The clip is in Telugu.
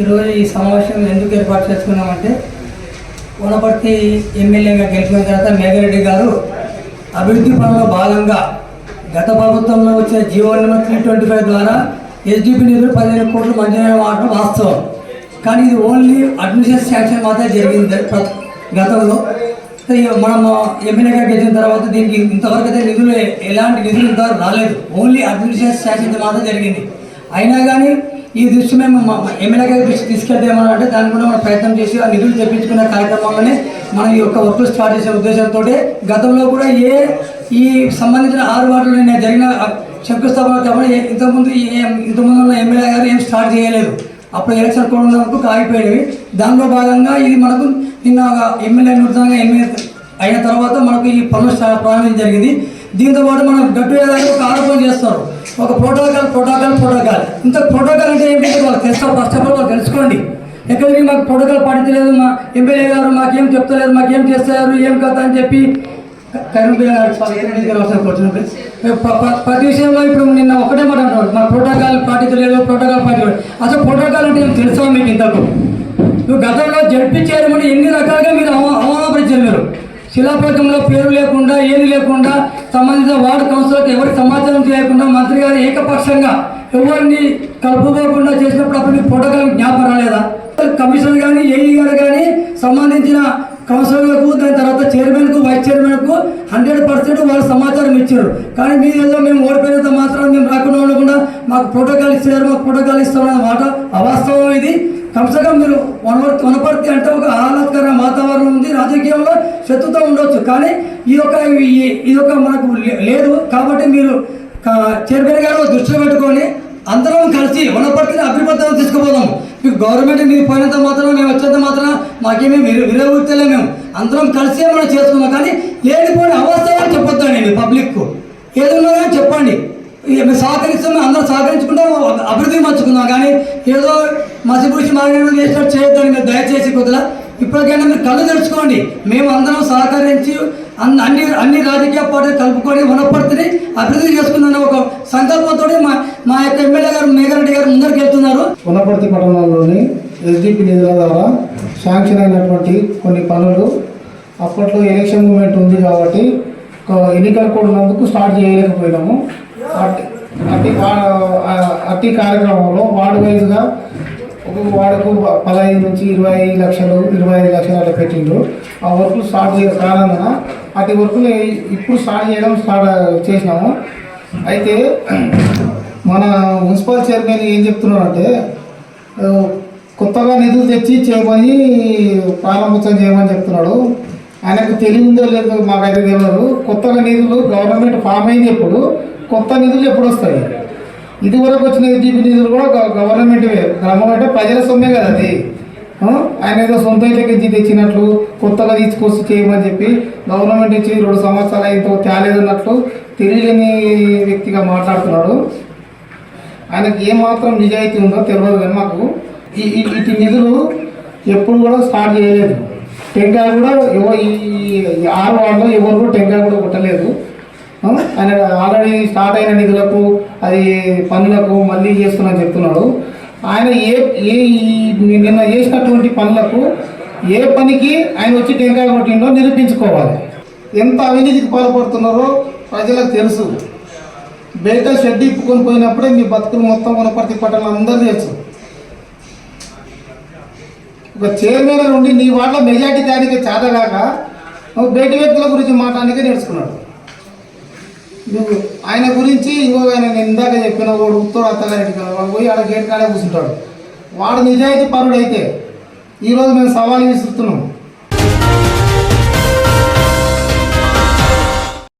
ఈరోజు ఈ సమావేశం ఎందుకు ఏర్పాటు చేసుకున్నామంటే వనపర్తి ఎమ్మెల్యేగా గెలిచిన తర్వాత మేఘరెడ్డి గారు అభివృద్ధి పనుల్లో భాగంగా గత ప్రభుత్వంలో వచ్చే Jio number three twenty five ద్వారా ఎస్డిపి నిధులు పదిహేను కోట్లు మంజూరైన వాడటం వాస్తవం. కానీ ఇది ఓన్లీ అడ్మినిస్ట్రేషన్ శాంక్షన్ మాత్రమే జరిగింది గతంలో. మనం ఎమ్మెల్యేగా గెలిచిన తర్వాత దీనికి ఇంతవరకు అయితే నిధులు ఎలాంటి నిధులు ఇంతవరకు రాలేదు. ఓన్లీ అడ్మినిస్ట్రేషన్ శాంక్షన్ మాత్రం జరిగింది. అయినా కానీ ఈ దృష్టి మేము మా మా ఎమ్మెల్యే గారి దృష్టి అంటే దాన్ని కూడా మనం ప్రయత్నం చేసి ఆ నిధులు తెప్పించుకునే కార్యక్రమంలోనే మనం ఈ యొక్క వర్క్లు స్టార్ట్ చేసే ఉద్దేశంతో గతంలో కూడా ఏ ఈ సంబంధించిన ఆరు వాటిలో నేను జరిగిన శంకుస్థాపన కాబట్టి ఇంతకుముందు ఇంతకుముందు ఉన్న ఎమ్మెల్యే గారు ఏం స్టార్ట్ చేయలేదు. అప్పుడు ఎలక్షన్ కూడా ఉన్నందుకు ఆగిపోయేవి. దానిలో భాగంగా ఇది మనకు నిన్న ఎమ్మెల్యే నూతనంగా ఎమ్మెల్యే అయిన తర్వాత మనకు ఈ పనులు ప్రారంభించడం జరిగింది. దీంతో పాటు మనం గట్టు ఏదైనా ఒక ఆరోపణ చేస్తారు. ఒక ప్రోటోకాల్ ప్రోటోకాల్ ప్రోటోకాల్ ఇంత ప్రోటోకాల్ అంటే ఏంటంటే వాళ్ళు తెలుసు ఫస్ట్ ఆఫ్ ఆల్ వాళ్ళు తెలుసుకోండి. ఎక్కడికి మాకు ప్రోటోకాల్ పాటించలేదు మా ఎమ్మెల్యే గారు మాకేం చెప్తలేదు మాకేం చేస్తారు ఏం కదా అని చెప్పి. ప్రతి విషయంలో ఇప్పుడు నిన్న ఒకటే మాట అంటారు మా ప్రోటోకాల్ పాటించలేదు ప్రోటోకాల్ పాటించలేదు. అసలు ప్రోటోకాల్ అంటే ఏం తెలుసా మీకు ఇంతకు? నువ్వు గతంలో జడ్పీ చేయడం ఎన్ని రకాలుగా మీరు అవమానపరిచారు మీరు? శిలాపథకంలో పేరు లేకుండా ఏది లేకుండా సంబంధించిన వార్డు కౌన్సిలర్కి ఎవరికి సమాచారం చేయకుండా మంత్రి గారు ఏకపక్షంగా ఎవరిని కలుపుకోకుండా చేసినప్పుడు అప్పుడు మీకు ప్రోటోకాల్ జ్ఞాపకం రాలేదా? కమిషనర్ కానీ ఏఈ గారు కానీ సంబంధించిన కౌన్సిలర్లకు దాని తర్వాత చైర్మన్కు వైస్ చైర్మన్కు హండ్రెడ్ పర్సెంట్ వాళ్ళు సమాచారం ఇచ్చారు. కానీ మీ ఏదో మేము ఓడిపోయినంత మాత్రం మేము రాకుండా ఉండకుండా మాకు ప్రోటోకాల్ ఇచ్చారు. మాకు ప్రోటోకాల్ ఇస్తామన్న మాట అవాస్తవం ఇది. కమ్సకం మీరు వనపర్తి వనపర్తి అంటే ఒక ఆహ్లాదకర వాతావరణం ఉంది. రాజకీయంలో శత్రుతో ఉండొచ్చు. కానీ ఈ యొక్క ఈ- ఇది ఒక మనకు లే- లేదు కాబట్టి మీరు చైర్మన్ గారు దృష్టిలో పెట్టుకొని అందరం కలిసి వనపర్తిని అభివృద్ధి తీసుకుపోదాం. మీకు గవర్నమెంట్ మీరు పోయినంత మాత్రం మేము వచ్చేంత మాత్రం మాకేమీ మీరు విరవృత్తలే మేము. అందరం కలిసే మనం చేసుకున్నాం కానీ లేనిపోయిన అవస్థలు చెప్పొద్దు నేను పబ్లిక్కు. ఏదన్నా చెప్పండి. మేము సహకరిస్తున్నాం అందరం సహకరించుకుంటాం అభివృద్ధి మర్చుకుందాం కానీ ఏదో మసిపూసి మార్గం చేసినట్టు చేయొద్దని మీరు దయచేసి కొద్దిగా ఇప్పటికైనా మీరు కళ్ళు తెరుచుకోండి. మేము అందరం సహకరించి అన్ని అన్ని అన్ని రాజకీయ పార్టీలు కలుపుకొని వనపర్తిని అభివృద్ధి చేసుకుందన్న ఒక సంకల్పంతో మా మా యొక్క ఎమ్మెల్యే గారు మేఘరెడ్డి గారు ముందరికి వెళ్తున్నారు. వనపర్తి పట్టణంలోని ఎస్డిపి నిధుల ద్వారా శాంక్షన్ అయినటువంటి కొన్ని పనులు అప్పట్లో ఎలక్షన్ మూమెంట్ ఉంది కాబట్టి ఒక ఎన్నికలు కూడా ఉన్నందుకు స్టార్ట్ చేయలేకపోయినాము. అట్టి అట్టి వా- కార్యక్రమంలో వార్డు వైజ్గా ఒక వార్డుకు పదహైదు నుంచి ఇరవై ఐదు లక్షలు ఇరవై ఐదు లక్షలు అట్లా పెట్టిండ్రు. ఆ వర్కులు స్టార్ట్ చేయ కారణంగా అట్టి వర్కులు ఇప్పుడు స్టార్ట్ చేయడం స్టార్ట్ చేసినాము. అయితే మన మున్సిపల్ చైర్మన్ ఏం చెప్తున్నారంటే కొత్తగా నిధులు తెచ్చి చేయమని ప్రారంభోత్సవం చేయమని చెప్తున్నాడు. ఆయనకు తెలియదో లేదో లేదో మాకైతే తెలియదు కొత్తగా నిధులు గవర్నమెంట్ ఫామ్ అయింది ఇప్పుడు కొత్త నిధులు ఎప్పుడు వస్తాయి ఇదివరకు వచ్చిన ఎస్డిపి నిధులు కూడా గవర్నమెంట్వే. క్రమం అంటే ప్రజల సొమ్మే కదా అది. ఆయన ఏదో సొంత ఇంటికి తెచ్చినట్లు కొత్తగా తీసుకొచ్చి చేయమని చెప్పి గవర్నమెంట్ ఇచ్చి రెండు సంవత్సరాలు అయితే తేలేదన్నట్లు తెలియలేని వ్యక్తిగా మాట్లాడుతున్నాడు. ఆయనకి ఏమాత్రం నిజాయితీ ఉందో తెలియదు కానీ మాకు ఈ ఇటు నిధులు ఎప్పుడు కూడా స్టార్ట్ చేయలేదు. టెంకాయ కూడా ఎవరు ఈ ఆరు వార్డులో ఎవరు కూడా టెంకాయ కూడా కొట్టలేదు. ఆయన ఆల్రెడీ స్టార్ట్ అయిన నిధులకు అది పనులకు మళ్ళీ చేస్తున్నా చెప్తున్నాడు. ఆయన ఏ ఏ ఈ నిన్న చేసినటువంటి పనులకు ఏ పనికి ఆయన వచ్చి టెంకాయ కొట్టిండో నిరూపించుకోవాలి. ఎంత అవినీతికి పాల్పడుతున్నారో ప్రజలకు తెలుసు. బయట షెడ్ ఇప్పుకొని పోయినప్పుడే మీ బతుకులు మొత్తం వనపర్తి పట్టణం అందరూ తెలుసు. ఒక చైర్మన్ ఉండి నీ వాళ్ళ మెజార్టీ దానికి చేతగాక నువ్వు బయట వ్యక్తుల గురించి మాట్లాడానికే నేర్చుకున్నాడు. నువ్వు ఆయన గురించి ఇంకో ఆయన నేను ఇందాక చెప్పిన వాడు ఉత్తర కదా వాడు పోయి ఆడ గేట్ కాడే కూర్చుంటాడు. వాడు నిజాయితీ పరుడు అయితే ఈరోజు మేము సవాల్ విసురుతున్నాం.